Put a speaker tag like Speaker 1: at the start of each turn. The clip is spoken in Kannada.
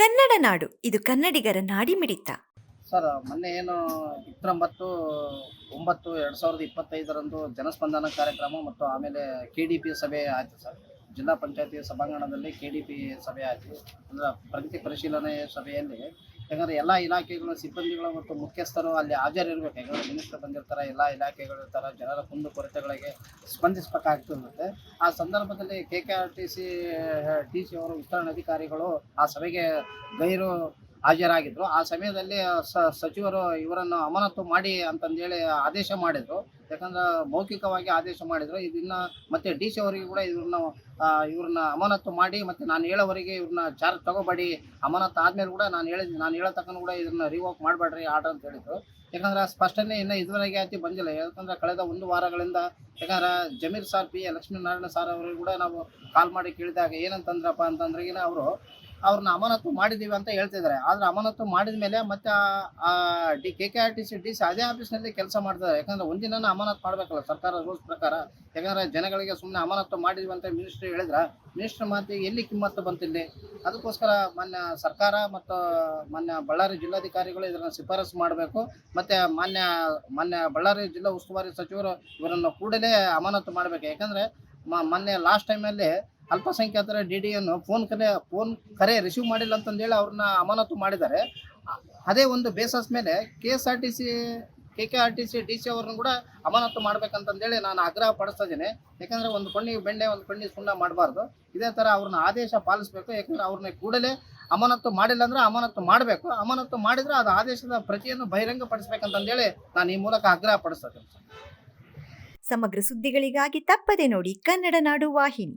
Speaker 1: ಕನ್ನಡ ನಾಡು. ಇದು ಕನ್ನಡಿಗರ ನಾಡಿ ಮಿಡಿತ
Speaker 2: ಸರ್, ಮೊನ್ನೆ ಏನು ಇಪ್ಪತ್ತೊಂಬತ್ತು, ಒಂಬತ್ತು, ಎರಡು ಸಾವಿರದ ಇಪ್ಪತ್ತೈದರಂದು ಜನಸ್ಪಂದನ ಕಾರ್ಯಕ್ರಮ ಮತ್ತು ಆಮೇಲೆ ಕೆ ಡಿ ಪಿ ಸಭೆ ಆಯಿತು ಸರ್. ಜಿಲ್ಲಾ ಪಂಚಾಯತಿ ಸಭಾಂಗಣದಲ್ಲಿ ಕೆ ಡಿ ಪಿ ಸಭೆ ಆಯಿತು. ಅಂದರೆ ಪ್ರಗತಿ ಪರಿಶೀಲನೆ ಸಭೆಯಲ್ಲಿ ಯಾಕಂದರೆ ಎಲ್ಲ ಇಲಾಖೆಗಳು, ಸಿಬ್ಬಂದಿಗಳು ಮತ್ತು ಮುಖ್ಯಸ್ಥರು ಅಲ್ಲಿ ಹಾಜರಿರ್ಬೇಕು. ಯಾಕಂದರೆ ಮಿನಿಸ್ಟರ್ ಬಂದಿರ್ತಾರೆ, ಎಲ್ಲ ಇಲಾಖೆಗಳು ಇರ್ತಾರೆ, ಜನರ ಕುಂದು ಕೊರತೆಗಳಿಗೆ ಸ್ಪಂದಿಸಬೇಕಾಗ್ತಿರುತ್ತೆ ಆ ಸಂದರ್ಭದಲ್ಲಿ K K R T C T C ಅವರು ವಿಸ್ತರಣಾಧಿಕಾರಿಗಳು ಆ ಸಭೆಗೆ ಗೈರು ಹಾಜರಾಗಿದ್ರು. ಆ ಸಮಯದಲ್ಲಿ ಸಚಿವರು ಇವರನ್ನು ಅಮಾನತು ಮಾಡಿ ಅಂತಂದೇಳಿ ಆದೇಶ ಮಾಡಿದ್ರು. ಯಾಕಂದ್ರೆ ಮೌಖಿಕವಾಗಿ ಆದೇಶ ಮಾಡಿದ್ರು. ಇದನ್ನ ಮತ್ತೆ ಡಿ ಸಿ ಅವರಿಗೆ ಕೂಡ ಇವ್ರನ್ನ ಇವ್ರನ್ನ ಅಮಾನತು ಮಾಡಿ ಮತ್ತೆ ನಾನು ಹೇಳೋವರೆಗೆ ಇವ್ರನ್ನ ಚಾರ್ಜ್ ತಗೋಬೇಡಿ ಅಮಾನತು ಆದ್ಮೇಲೆ ಕೂಡ ನಾನು ಹೇಳಿದ್, ನಾನು ಹೇಳೋ ಕೂಡ ಇದನ್ನ ರಿವೋಕ್ ಮಾಡಬೇಡ್ರಿ ಆರ್ಡರ್ ಅಂತ ಹೇಳಿದ್ರು. ಯಾಕಂದ್ರೆ ಸ್ಪಷ್ಟನೇ ಸ್ಪಷ್ಟನೆ ಇನ್ನು ಇದುವರೆಗೆ ಆಯ್ತು ಬಂದಿಲ್ಲ. ಯಾಕಂದ್ರೆ ಕಳೆದ ಒಂದು ವಾರಗಳಿಂದ ಯಾಕಂದ್ರೆ Zameer sir P Lakshminarayana sir ಅವರಿಗೆ ಕೂಡ ನಾವು ಕಾಲ್ ಮಾಡಿ ಕೇಳಿದಾಗ ಏನಂತಂದ್ರಪ್ಪ ಅಂತಂದ್ರೆ ಅವರು ಅವ್ರನ್ನ ಅಮಾನತು ಮಾಡಿದೀವಿ ಅಂತ ಹೇಳ್ತಿದ್ದಾರೆ ಆದ್ರೆ ಅಮಾನತು ಮಾಡಿದ ಮೇಲೆ ಮತ್ತೆ D, K K R T C, D C ಅದೇ ಆಫೀಸ್ನಲ್ಲಿ ಕೆಲಸ ಮಾಡ್ತಾರೆ ಯಾಕಂದ್ರೆ ಒಂದಿನ ಅಮಾನತು ಮಾಡಬೇಕಲ್ಲ ಸರ್ಕಾರ ರೂಲ್ಸ್ ಪ್ರಕಾರ. ಯಾಕಂದ್ರೆ ಜನಗಳಿಗೆ ಸುಮ್ಮನೆ ಅಮಾನತು ಮಾಡಿದ್ವಿ ಅಂತ ಮಿನಿಸ್ಟ್ರಿ ಹೇಳಿದ್ರ, ಮಿನಿಸ್ಟರ್ ಮಾತಿಗೆ ಎಲ್ಲಿ ಕಿಮ್ಮತ್ತು ಬಂತಿಲ್ಲ? ಅದಕ್ಕೋಸ್ಕರ ಮಾನ್ಯ ಸರ್ಕಾರ ಮತ್ತು ಮಾನ್ಯ ಬಳ್ಳಾರಿ ಜಿಲ್ಲಾಧಿಕಾರಿಗಳು ಇದನ್ನು ಶಿಫಾರಸು ಮಾಡಬೇಕು. ಮತ್ತೆ ಮಾನ್ಯ ಮಾನ್ಯ ಬಳ್ಳಾರಿ ಜಿಲ್ಲಾ ಉಸ್ತುವಾರಿ ಸಚಿವರು ಇವರನ್ನು ಕೂಡಲೇ ಅಮಾನತು ಮಾಡಬೇಕು. ಯಾಕಂದ್ರೆ ಮೊನ್ನೆ ಲಾಸ್ಟ್ ಟೈಮಲ್ಲಿ ಅಲ್ಪಸಂಖ್ಯಾತರ ಡಿ ಅನ್ನು ಫೋನ್ ಕರೆ ಫೋನ್ ಕರೆ ರಿಸೀವ್ ಮಾಡಿಲ್ಲ ಅಂತಂದೇಳಿ ಅವ್ರನ್ನ ಅಮಾನತು ಮಾಡಿದ್ದಾರೆ. ಅದೇ ಒಂದು ಬೇಸಸ್ ಮೇಲೆ K S R T C, K K R T C, D C ಅವ್ರನ್ನ ಕೂಡ ಅಮಾನತು ಮಾಡ್ಬೇಕಂತಂದೇಳಿ ನಾನು ಆಗ್ರಹ ಪಡಿಸ್ತಾ ಇದ್ದೀನಿ ಯಾಕಂದರೆ ಒಂದು ಕಣ್ಣಿಗೆ ಬೆಂಡೆ, ಒಂದು ಕಣ್ಣಿಗೆ ಸುಣ್ಣ ಮಾಡಬಾರ್ದು. ಇದೇ ಥರ ಅವ್ರನ್ನ ಆದೇಶ ಪಾಲಿಸಬೇಕು. ಯಾಕಂದರೆ ಅವ್ರನ್ನ ಕೂಡಲೇ ಅಮಾನತು ಮಾಡಿಲ್ಲ ಅಂದ್ರೆ ಅಮಾನತು ಮಾಡಬೇಕು. ಅಮಾನತು ಮಾಡಿದರೆ ಅದು ಆದೇಶದ ಪ್ರತಿಯನ್ನು ಬಹಿರಂಗಪಡಿಸ್ಬೇಕಂತಂದೇಳಿ ನಾನು ಈ ಮೂಲಕ ಆಗ್ರಹ ಪಡಿಸ್ತಾ
Speaker 1: ಸಮಗ್ರ ಸುದ್ದಿಗಳಿಗಾಗಿ ತಪ್ಪದೆ ನೋಡಿ ಕನ್ನಡ ನಾಡು ವಾಹಿನಿ.